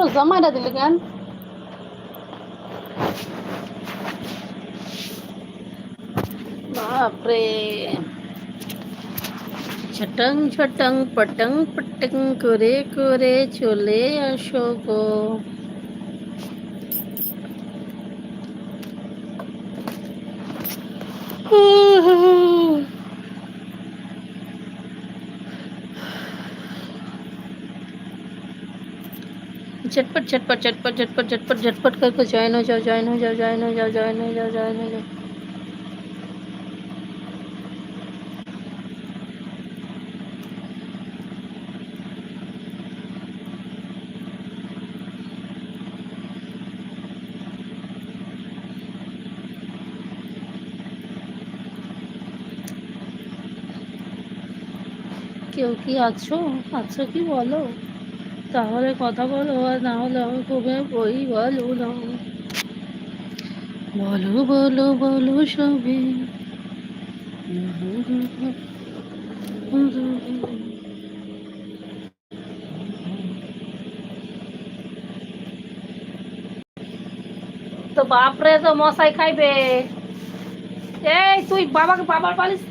করো জামাইরা দিলে কেন বাপরে ছটং ছটং পটং পটং করে করে চলে আসো গো झटपट झटपट झटपट झटपट झटपट झटपट करके ज्वाइन हो जाओ ज्वाइन हो जाओ ज्वाइन हो जाओ ज्वाइन हो जाओ ज्वाइन हो जाओ কেউ কি আছো আছো কি বলো তাহলে কথা বলো না হলে আমি খুবই বই বলো না। বলো বলো বলো সবে। তো বাপরে, তো মশাই খাইবে। এই, তুই বাবাকে বাবার বালিশ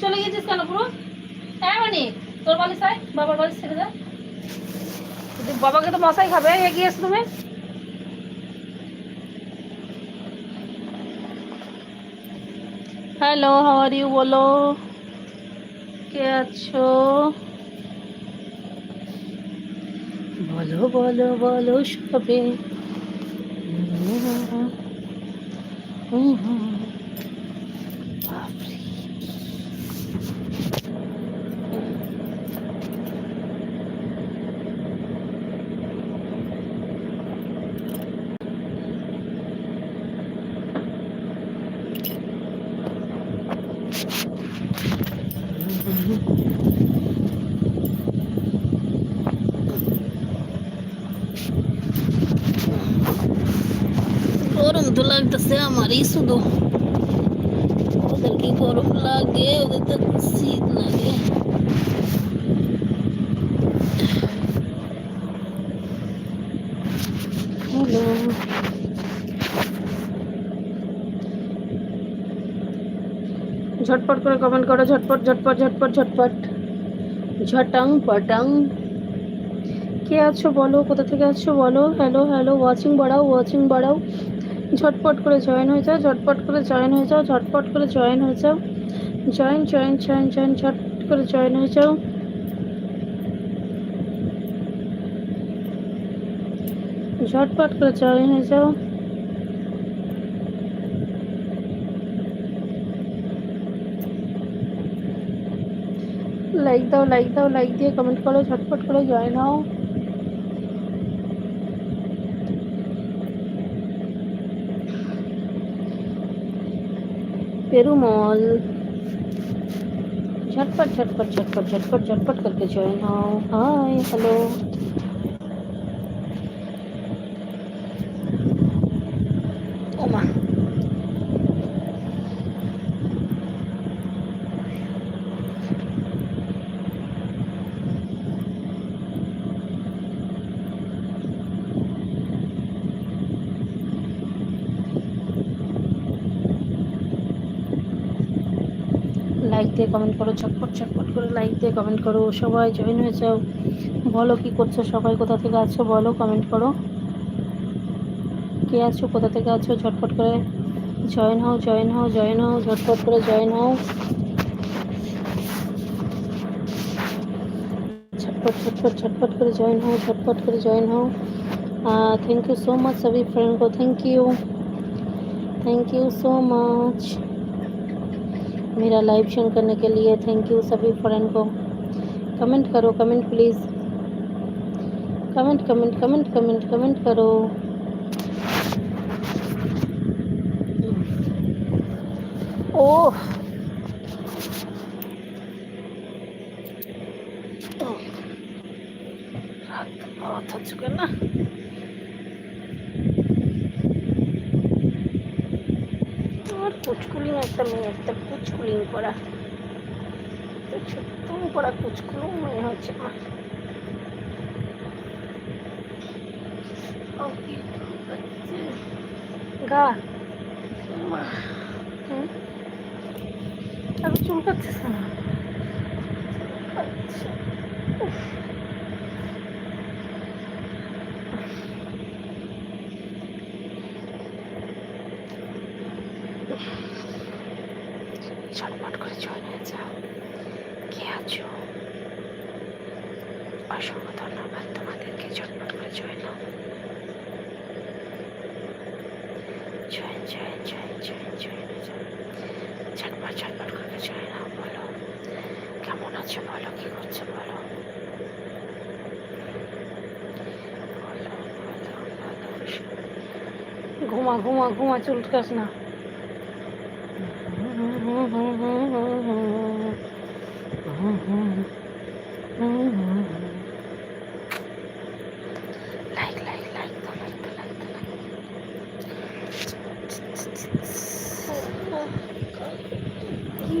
চলে গেছিস কেন পুরো? হ্যাঁ মানে তোর বালিশ আয়, বাবার বালিশ ছেড়ে দে। বাবাকে তো মশাই খাবে এগিয়ে এসো তুমি হ্যালো হাওয়ার ইউ বলো কে আছো বলো বলো বলো সবে বাপরে গরম তো লাগতেছে আমারই শুধু ওদের কি গরম লাগে ওদের তো শীত লাগে ঝটপট করে কমেন্ট করো, ঝটপট ঝটপট ঝটপট ঝটপট। ঝটং, পটং। কে আছো বলো? কোথা থেকে আছো বলো? হ্যালো হ্যালো ওয়াচিং বাড়াও ওয়াচিং বাড়াও। ঝটপট করে জয়েন হয়ে যাও, ঝটপট করে জয়েন হয়ে যাও, ঝটপট করে জয়েন হয়ে যাও। জয়েন জয়েন জয়েন জয়েন ঝট করে জয়েন হয়ে যাও। ঝটপট করে জয়েন হয়ে যাও। लाइक दो लाइक दो लाइक दिए, कमेंट करो, झटपट करो ज्वाइन आओ पेरूमॉल झटपट झटपट झटपट झटपट झटपट करके ज्वाइन हो। हाय हेलो লাইক দিয়ে কমেন্ট করো ছটফট ছটফট করে লাইক দিয়ে কমেন্ট করো। সবাই জয়েন হয়ে যাও বলো কি করছ? সবাই কোথা থেকে আছো? বলো কমেন্ট করো। কে আছো? কোথা থেকে আছো? ছটফট করে জয়েন হও জয়েন হও জয়েন হও ঝটফট করে জয়েন হও। ছটফট ছটফট ছটফট করে জয়েন হও ছটফট করে জয়েন হও। থ্যাংক ইউ সো মাচ সবই friend go thank you thank you so much मेरा लाइव शेयर करने के लिए थैंक यू सभी फ्रेंड को। कमेंट करो comment please comment comment comment comment comment करो। ओह। रात बहुत हो चुका ना। আর কুচকুলিং একটা মেয়ে একটা কুচকুলিং করা। ছোট্ট করা কুচকুলিং মনে হচ্ছে আমার। গা। আর চুল কাটছিস না? আচ্ছা উফ। ঝটপট করে হয়ে যাও। কে আছো? অসংখ্য ধন্যবাদ তোমাদেরকে ঝটপট করে জয়েন জয়েন ঝটপট ঝটপট করে বলো। কেমন আছো বলো, কি করছ বলো। ঘুমা ঘুমা ঘুমা, চুলকাস না লাইক লাইক লাইক তো লাইক তো লাইক তো কি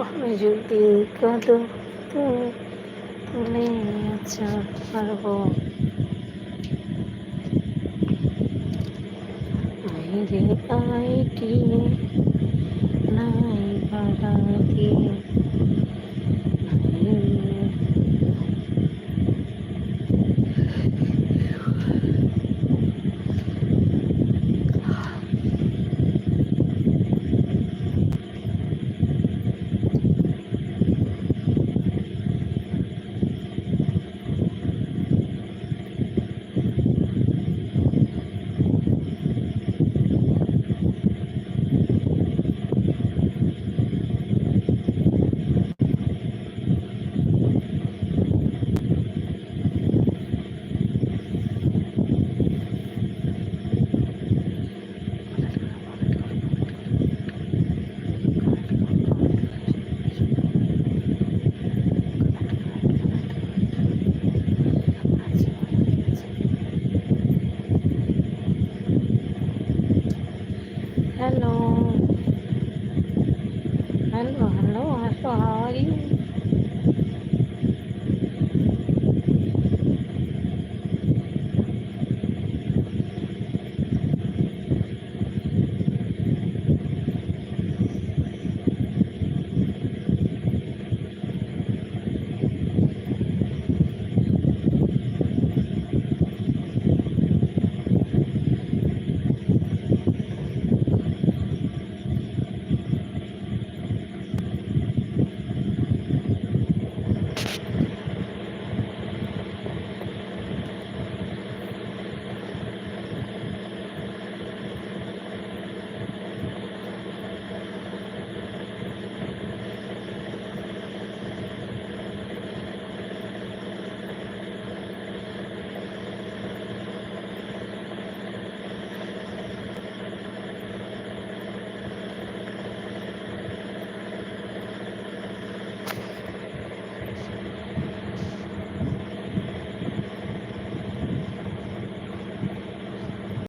আমি যদি কাঁদো তুমি তুলে পারব আইরে আইটি নাই ভাড়া দিয়ে। Hello. Hello, hello. How are you?